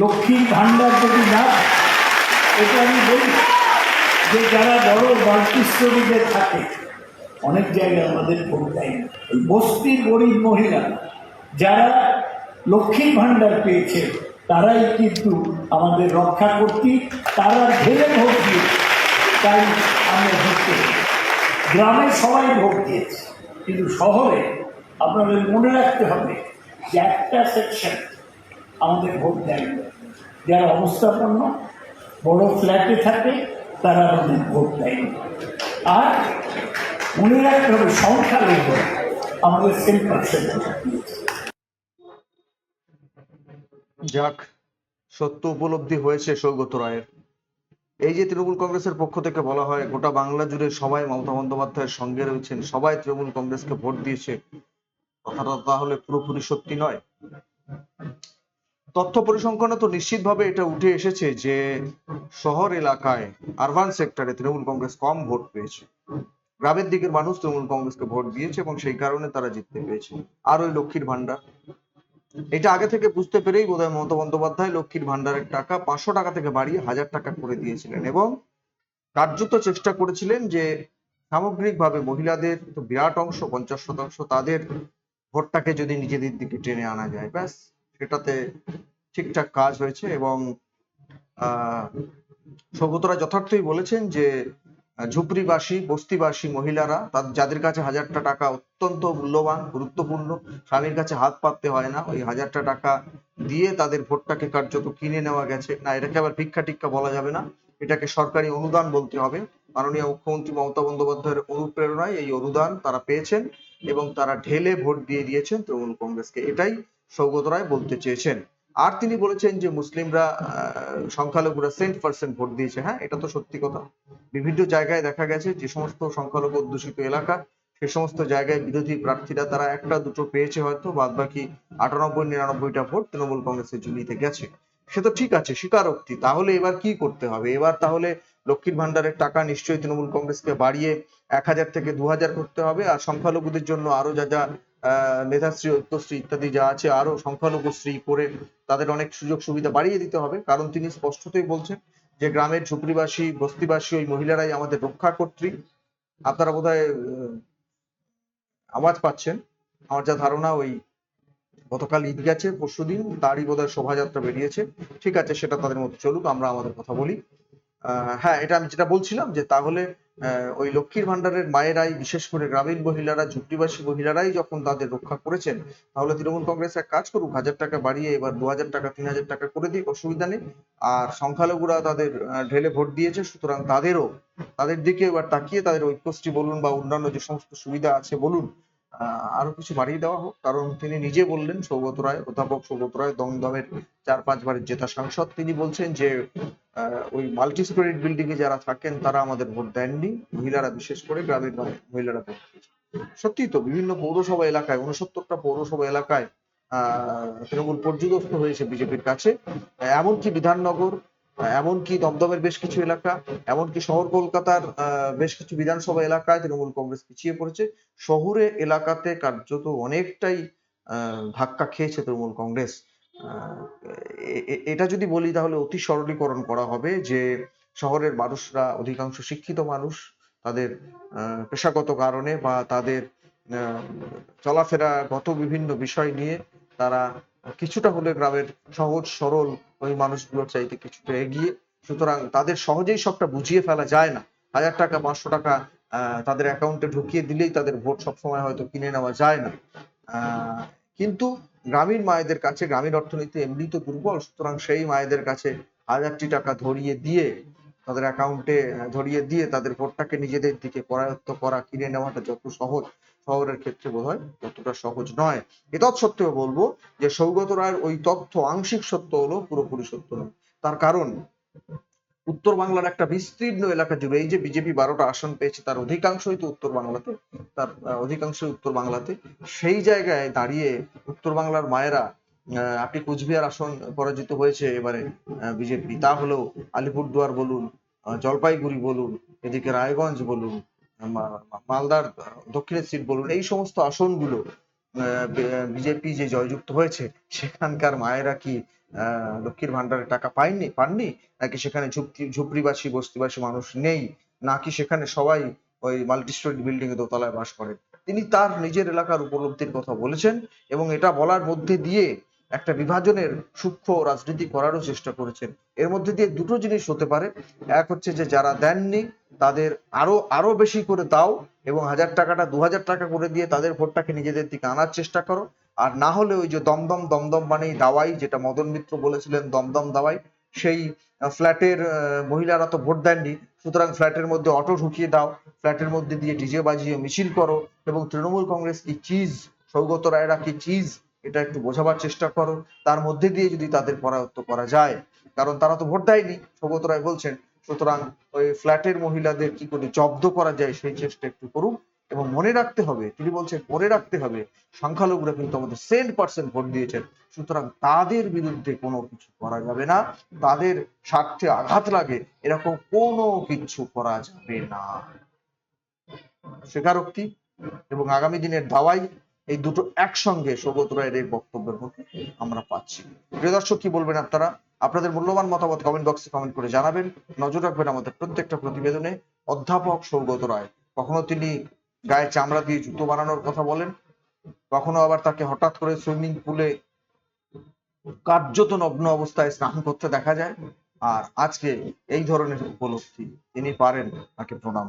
লক্ষ্মীর ভাণ্ডার যদি না এটা আমি বলি যে যারা বড় মাল্টিস্টোরিতে থাকে, অনেক জায়গায় আমাদের ভোট দেয়। এই বস্তির গরিব মহিলা, যারা লক্ষ্মীর ভাণ্ডার পেয়েছে, তারাই কিন্তু আমাদের রক্ষা করতে, তারা ঢেলে ভোট দিয়েছে তাই আমরা পেরেছি। গ্রামে সবাই ভোট দিয়েছে, কিন্তু শহরে আপনাদের মনে রাখতে হবে যে একটা সেকশন আমাদের ভোট দেয়। যারা অবস্থাপন্ন, বড় ফ্ল্যাটে থাকে, তারা আমাদের ভোট দেয়। আর মনে রাখতে হবে সংখ্যালঘু আমাদের সেম পার্সেন্ট যাক, সত্য উপলব্ধি হয়েছে সৌগত রায়ের। এই যে তৃণমূল কংগ্রেসের পক্ষ থেকে বলা হয়, গোটা বাংলা জুড়ে সবাই মমতা বন্দ্যোপাধ্যায়ের সঙ্গে রয়েছেন, সবাই তৃণমূল কংগ্রেসকে ভোট দিয়েছে। কথাটা তাহলে পুরোপুরি সত্যি নয়। তথ্য পরিসংখ্যানে তো নিশ্চিতভাবে এটা উঠে এসেছে যে শহর এলাকায় আরবান সেক্টরে তৃণমূল কংগ্রেস কম ভোট পেয়েছে। গ্রামের দিকের মানুষ তৃণমূল কংগ্রেসকে ভোট দিয়েছে এবং সেই কারণে তারা জিততে পেরেছে। আর ওই লক্ষ্মীর ভান্ডার এটা আগে থেকে বুঝতে পেরেই বোধহয় মমতা বন্দ্যোপাধ্যায় লক্ষ্মীর ভান্ডারের টাকা পাঁচশো টাকা থেকে বাড়িয়ে হাজার টাকা করে দিয়েছিলেন এবং কার্যত চেষ্টা করেছিলেন যে সামগ্রিকভাবে মহিলাদের তো বিরাট অংশ, পঞ্চাশ শতাংশ তাদের ভোটটাকে যদি নিজেদের দিকে টেনে আনা যায়। ব্যাস। সেটাতে ঠিকঠাক কাজ হয়েছে এবং সৌগতরা যথার্থই বলেছেন যে, ঝুপড়িবাসী, বস্তিবাসী মহিলারা যাদের কাছে হাজারটা টাকা অত্যন্ত মূল্যবান, গুরুত্বপূর্ণ, স্বামীর কাছে হাত পাততে হয় না, ওই হাজারটা টাকা দিয়ে তাদের ভোটটাকে কার্যত কিনে নেওয়া গেছে। না, এটাকে আবার ভিক্ষা টিক্ষা বলা যাবে না, এটাকে সরকারি অনুদান বলতে হবে। মাননীয় মুখ্যমন্ত্রী মমতা বন্দ্যোপাধ্যায়ের অনুপ্রেরণায় এই অনুদান তারা পেয়েছেন এবং তারা ঢেলে ভোট দিয়ে দিয়েছেন তৃণমূল কংগ্রেসকে। এটাই সৌগত রায় বলতে চেয়েছেন। আর তিনি বলেছেন যে, মুসলিমরা সংখ্যালঘুরা সেন্ট পার্সেন্ট ভোট দিয়েছে। হ্যাঁ এটা তো সত্যি কথা। বিভিন্ন জায়গায় দেখা গেছে যে, সমস্ত সংখ্যালঘু অধ্যুষিত এলাকা, সে সমস্ত জায়গায় বিরোধী প্রার্থীরা তারা একটা, দুটো পেয়েছে হয়তো বাদ বাকি আটানব্বই, নিরানব্বইটা ভোট তৃণমূল কংগ্রেসের ঝুলিতে গেছে। সে তো ঠিক আছে, স্বীকারোক্তি। তাহলে এবার কি করতে হবে? এবার তাহলে লক্ষ্মীর ভান্ডারের টাকা নিশ্চয়ই তৃণমূল কংগ্রেসকে বাড়িয়ে এক হাজার থেকে দু হাজার করতে হবে, আর সংখ্যালঘুদের জন্য আরও যা যা মেধাশ্রী ঐক্যশ্রী ইত্যাদি যা আছে আরও সংখ্যালঘু শ্রী করে তাদের অনেক সুযোগ সুবিধা বাড়িয়ে দিতে হবে। কারণ তিনি স্পষ্টতই বলছেন যে গ্রামের ঝুপড়িবাসী বস্তিবাসী ওই মহিলারাই আমাদের রক্ষা কর্ত্রী। আপনারা আহ, আওয়াজ পাচ্ছেন। আমার যা ধারণা ওই গতকাল ঈদ গেছে পরশুদিন তারই বোধহয় শোভাযাত্রা বেরিয়েছে। ঠিক আছে সেটা তাদের মধ্যে চলুক আমরা আমাদের কথা বলি। হ্যাঁ এটা আমি যেটা বলছিলাম যে তাহলে ওই লক্ষ্মীর ভান্ডারের মায়েরাই, বিশেষ করে গ্রামীণ মহিলারা, ঝুপড়িবাসী মহিলারাই যখন তাদের রক্ষা করেছেন, তাহলে তৃণমূল কংগ্রেস এক কাজ করুক, হাজার টাকা বাড়িয়ে এবার দু হাজার টাকা, তিন হাজার টাকা করে দিক, অসুবিধা নেই। আর সংখ্যালঘুরা তাদের ঢেলে ভোট দিয়েছে, সুতরাং তাদেরও, তাদের দিকে এবার তাকিয়ে তাদের ঐক্যশ্রী বলুন বা অন্যান্য যে সমস্ত সুবিধা আছে বলুন আরও কিছু বাড়িয়ে দেওয়া হোক। কারণ তিনি নিজে বললেন, সৌগত রায়, অধ্যাপক সৌগত রায়, দমদমের চার পাঁচবারের জেতা সাংসদ। তিনি বলছেন যে ওই মাল্টি স্টোরিড বিল্ডিং এ যারা থাকেন, তারা আমাদের ভোট দেননি। মহিলারা বিশেষ করে গ্রামের মহি- মহিলারা ভোট সত্যি তো, বিভিন্ন পৌরসভা এলাকায় উনসত্তরটা পৌরসভা এলাকায়, আহ, তৃণমূল পর্যদস্ত হয়েছে বিজেপির কাছে। এমনকি বিধাননগর এমনকি দমদমের বেশ কিছু এলাকা, এমনকি শহর কলকাতার বেশ কিছু বিধানসভা এলাকায় তৃণমূল কংগ্রেস পিছিয়ে পড়েছে। শহুরে এলাকাতে কার্যত অনেকটাই ধাক্কা খেয়েছে তৃণমূল কংগ্রেস। এটা যদি বলি তাহলে অতি সরলীকরণ করা হবে যে শহরের মানুষরা, অধিকাংশ শিক্ষিত মানুষ, তাদের পেশাগত কারণে বা তাদের চলাফেরাগত বিভিন্ন বিষয় নিয়ে তারা কিছুটা হলে গ্রামের সহজ সরল ওই মানুষগুলোর চাইতে কিছুটা এগিয়ে। সুতরাং তাদের সহজেই সবটা বুঝিয়ে ফেলা যায় না। হাজার টাকা, পাঁচশো টাকা তাদের অ্যাকাউন্টে ঢুকিয়ে দিলেই তাদের ভোট সবসময় হয়তো কিনে নেওয়া যায় না। কিন্তু গ্রামীণ মায়েদের কাছে, গ্রামীণ অর্থনীতি এমনি তো দুর্বল। সুতরাং সেই মায়েদের কাছে হাজারটি টাকা ধরিয়ে দিয়ে তাদের অ্যাকাউন্টে ধরিয়ে দিয়ে তাদের ভোটটাকে নিজেদের দিকে করায়ত্ত করা, কিনে নেওয়াটা যত সহজ, শহরের ক্ষেত্রে বোধ হয় ততটা সহজ নয়। এতৎ সত্ত্বেও বলব যে সৌগত রায়ের ওই তথ্য, আংশিক সত্য হলো পুরোপুরি সত্য নয়। তার কারণ, উত্তর বাংলার একটা বিস্তীর্ণ এলাকা জুড়ে এই যে বিজেপি বারোটা আসন পেয়েছে, তার অধিকাংশই তো উত্তর বাংলাতে, তার অধিকাংশই উত্তর বাংলাতে। সেই জায়গায় দাঁড়িয়ে উত্তর বাংলার মায়েরা আপনি কুচবিহার আসন পরাজিত হয়েছে এবারে বিজেপি। তা হলেও আলিপুরদুয়ার বলুন জলপাইগুড়ি বলুন, এদিকে রায়গঞ্জ বলুন মালদার দক্ষিণের সিট বলুন, এই সমস্ত আসনগুলো বিজেপি যে জয়যুক্ত হয়েছে, সেখানকার মায়েরা কি লক্ষ্মীর ভান্ডারের টাকা পায়নি পাননি? নাকি সেখানে ঝুপড়ি, ঝুপড়িবাসী, বস্তিবাসী মানুষ নেই? নাকি সেখানে সবাই ওই মাল্টি স্টোরি বিল্ডিং এ দোতলায় বাস করেন তিনি তার নিজের এলাকার উপলব্ধির কথা বলেছেন এবং এটা বলার মধ্যে দিয়ে একটা বিভাজনের সূক্ষ্ম রাজনীতি করারও চেষ্টা করেছেন। এর মধ্যে দিয়ে দুটো জিনিস হতে পারে। এক হচ্ছে যে যারা দেননি, তাদের আরও আরও বেশি করে দাও এবং হাজার টাকাটা, দু হাজার টাকা করে দিয়ে তাদের ভোটটাকে নিজেদের দিকে আনার চেষ্টা করো। আর না হলে ওই যে দমদম দমদম মানে দাওয়াই, যেটা মদন মিত্র বলেছিলেন, দমদম দাওয়াই। সেই ফ্ল্যাটের মহিলারা তো ভোট দেননি। সুতরাং ফ্ল্যাটের মধ্যে অটো ঢুকিয়ে দাও, ফ্ল্যাটের মধ্যে দিয়ে ডিজে বাজিয়ে মিছিল করো এবং তৃণমূল কংগ্রেস কি চিজ সৌগত রায়রা কি চিজ এটা একটু বোঝাবার চেষ্টা করো। তার মধ্যে দিয়ে যদি তাদের পরায়ত্ত করা যায়, কারণ তারা তো ভোট দেয়নি, সৌগত রায় বলছেন। সুতরাং ওই ফ্ল্যাটের মহিলাদের কি করে জব্দ করা যায় সেই চেষ্টা একটু করুক এবং মনে রাখতে হবে, তিনি বলছেন মনে রাখতে হবে, সংখ্যালঘুরা কিন্তু আমাদের সেন্ট পার্সেন্ট ভোট দিয়েছেন। সুতরাং তাদের বিরুদ্ধে কোনো কিছু করা যাবে না। তাদের স্বার্থে আঘাত লাগে, এরকম কোনো কিছু করা যাবে না। স্বীকারোক্তি এবং আগামী দিনের দাওয়াই এই দুটো একসঙ্গে সৌগত রায়ের এই বক্তব্যের মধ্যে আমরা পাচ্ছি। প্রিয় দর্শক, কি বলবেন আপনারা? আপনাদের মূল্যবান মতামত কমেন্ট বক্সে কমেন্ট করে জানাবেন। নজর রাখবেন আমাদের প্রত্যেকটা প্রতিবেদনে। অধ্যাপক সৌগত রায়, কখনো তিনি গায়ে চামড়া দিয়ে জুতো বানানোর কথা বলেন? কখনো আবার তাকে হঠাৎ করে সুইমিং পুলে কার্যত নগ্ন অবস্থায় স্নান করতে দেখা যায়? আর আজকে এই ধরনের উপলব্ধি তিনি পারেন, তাকে প্রণাম।